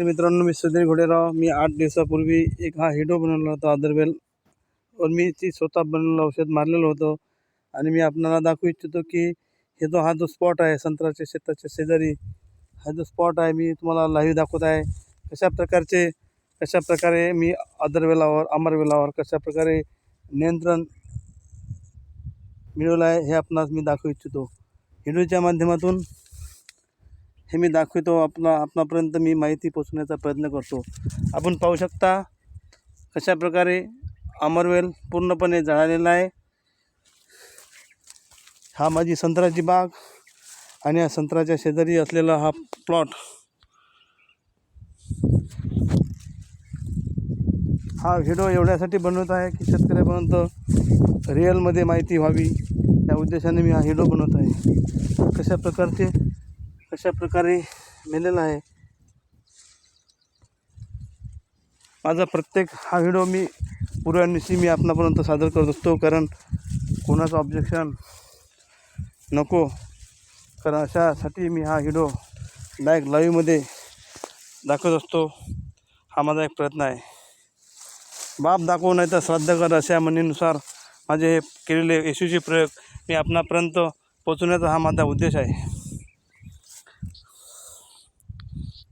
तर मित्रांनो मी सुधीर घोडेराव. मी आठ दिवसापूर्वी एक हा हिडो बनवला होता अदरवेल और मी ती स्वतः बनवलेलं औषध मारलेलं होतं. आणि मी आपल्याला दाखवू इच्छितो की हे जो हा जो स्पॉट आहे संत्र्याच्या शेताच्या शेजारी हा जो स्पॉट आहे मी तुम्हाला लाईव्ह दाखवत आहे. कशा प्रकारचे कशा प्रकारे मी अदरवेलावर अमरवेलावर कशा प्रकारे नियंत्रण मिळवलं आहे हे आपणास मी दाखवू इच्छितो. हिडोच्या माध्यमातून हे मी दाखवितो आपला आपणापर्यंत मी माहिती पोचवण्याचा प्रयत्न करतो. आपण पाहू शकता कशा प्रकारे अमरवेल पूर्णपणे जळालेला आहे. हा माझी संत्र्याची बाग आणि या संत्र्याच्या शेजारी असलेला हा प्लॉट हा व्हिडिओ एवढ्यासाठी बनवत आहे की शेतकऱ्यापर्यंत रिअलमध्ये माहिती व्हावी. या उद्देशाने मी हा व्हिडिओ बनवत आहे. कशा प्रकारचे अशा प्रकारे मेलेला आहे. माझा प्रत्येक हा व्हिडिओ मी पुरानिशी मी आपणापर्यंत सादर करत असतो. कारण कोणाचं ऑब्जेक्शन नको कारण अशासाठी मी हा व्हिडिओ डायरेक्ट लाईव्हमध्ये दाखवत असतो. हा माझा एक प्रयत्न आहे. बाप दाखवू नाही तर श्राद्ध कर अशा म्हणीनुसार माझे हे केलेले यशस्वी प्रयोग मी आपणापर्यंत पोचवण्याचा हा माझा उद्देश आहे.